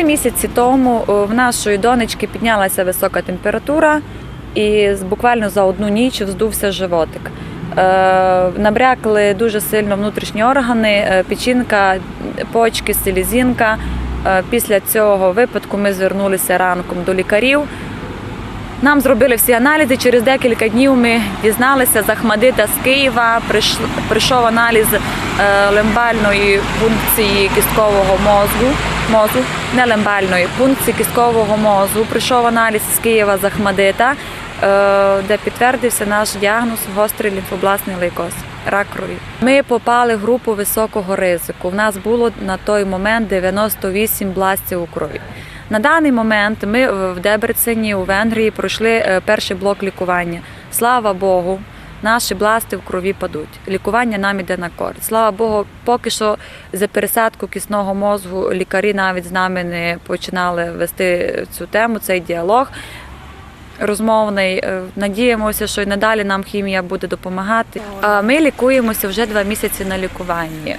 місяці тому е, в нашої донечки піднялася висока температура, і буквально за одну ніч вздувся животик. Е, Набрякли дуже сильно внутрішні органи, е, печінка, почки, селезінка. Е, Після цього випадку ми звернулися ранком до лікарів. Нам зробили всі аналізи. Через декілька днів ми дізналися з Ахмадита з Києва. Прийшов аналіз лембальної пункції кісткового мозку. Мозу, не лембальної пункції кісткового мозу. Прийшов аналіз з Києва з Ахмадита, е, де підтвердився наш діагноз гострий лімфобластний лейкоз. Рак крові. Ми попали в групу високого ризику. У нас було на той момент 98 бластів у крові. На даний момент ми в Дебрецені у Венгрії пройшли е, перший блок лікування. Слава Богу, наші бласти в крові падуть. Лікування нам іде на користь. Слава Богу, поки що за пересадку кісного мозгу лікарі навіть з нами не починали вести цю тему, цей діалог. Розмовний, Е, надіємося, що і надалі нам хімія буде допомагати. Е, Ми лікуємося вже два місяці на лікуванні.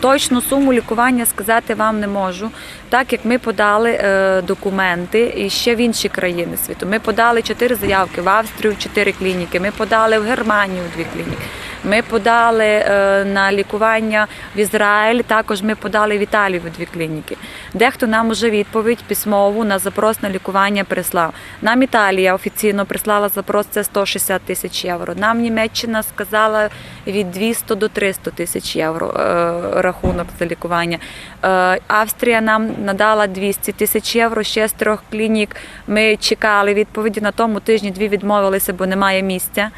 Точну суму лікування сказати вам не можу, так як ми подали е, документи і ще в інші країни світу. Ми подали чотири заявки в Австрію, чотири клініки. Ми подали в Германію дві клініки. Ми подали е, на лікування в Ізраїль. Також ми подали в Італію в дві клініки. Дехто нам уже відповідь письмову на запрос на лікування прислав. Нам Італія офіційно прислала запрос це 160 тисяч євро. Нам Німеччина сказала від 200 до 300 тисяч євро е, рахунок за лікування. Е, Австрія нам надала 200 тисяч євро ще з трьох клінік. Ми чекали відповіді на тому тижні. Дві відмовилися, бо немає місця.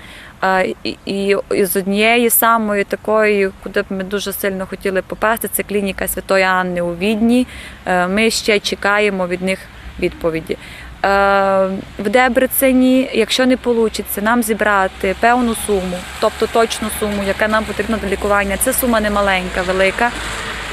І, з однієї самої такої, куди б ми дуже сильно хотіли попасти, це клініка Святої Анни у Відні. Е, Ми ще чекаємо від них відповіді. Е, В Дебрецені, якщо не вийде нам зібрати певну суму, тобто точну суму, яка нам потрібна до лікування, це сума не маленька, велика.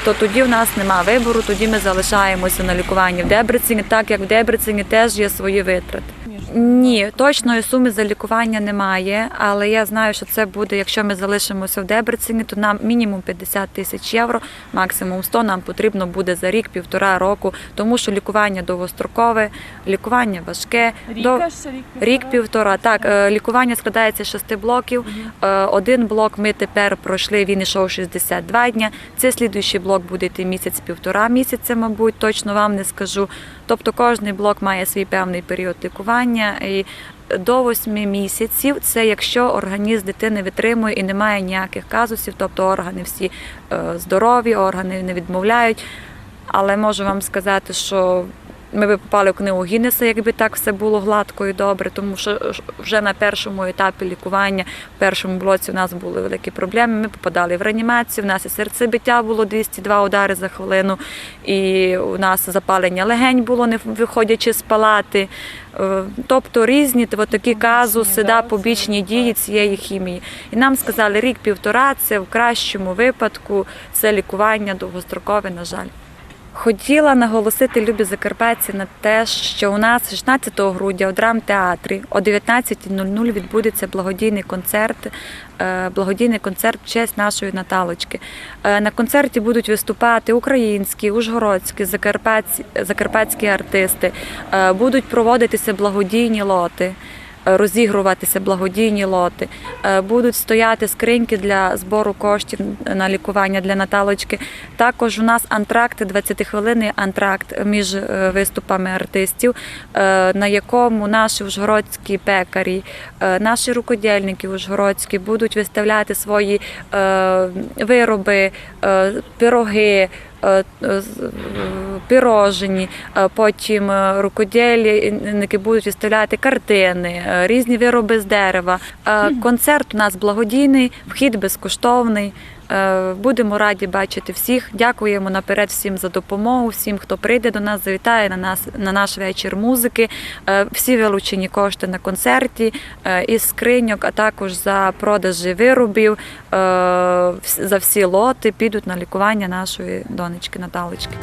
То тоді в нас нема вибору, тоді ми залишаємося на лікуванні в Дебрецені, так як в Дебрецені теж є свої витрати. Ні, точної суми за лікування немає, але я знаю, що це буде, якщо ми залишимося в Дебрецені, то нам мінімум 50 тисяч євро, максимум 100 нам потрібно буде за рік, півтора року, тому що лікування довгострокове, лікування важке. До... Рік півтора. Так, е, лікування складається з шести блоків. Е, Один блок ми тепер пройшли. Він ішов 62 дня. Це слідуючий блок буде йти місяць-півтора місяця, мабуть, точно вам не скажу. Тобто кожний блок має свій певний період лікування. І до 8 місяців це якщо організм дитини витримує і немає ніяких казусів, тобто органи всі е, здорові, органи не відмовляють. Але можу вам сказати, що ми би попали в книгу Гіннеса, якби так все було гладко і добре, тому що вже на першому етапі лікування, в першому блоці у нас були великі проблеми. Ми попадали в реанімацію, в нас і серцебиття було 202 удари за хвилину, і у нас запалення легень було, не виходячи з палати. Е, Тобто різні такі казуси, да, побічні дії цієї хімії. І нам сказали, рік-півтора це в кращому випадку це лікування довгострокове, на жаль. Хотіла наголосити любі закарпатці на те, що у нас 16 грудня у драмтеатрі о 19.00 відбудеться благодійний концерт, е, благодійний концерт в честь нашої Наталочки. Е, На концерті будуть виступати українські, ужгородські, закарпатські, артисти, Е, будуть проводитися благодійні лоти. Розігруватися благодійні лоти, Е, будуть стояти скриньки для збору коштів на лікування для Наталочки. Також у нас антракт, 20-хвилинний антракт між е, виступами артистів, е, на якому наші ужгородські пекарі, наші рукодільники ужгородські будуть виставляти свої вироби, пироги. Е, е, е, Пірожені, потім рукодільники будуть виставляти картини, різні вироби з дерева. Концерт у нас благодійний, вхід безкоштовний. Будемо раді бачити всіх. Дякуємо наперед всім за допомогу, всім, хто прийде до нас, завітає на нас на наш вечір музики. Всі вилучені кошти на концерті із скриньок, а також за продажі виробів, за всі лоти підуть на лікування нашої донечки Наталочки.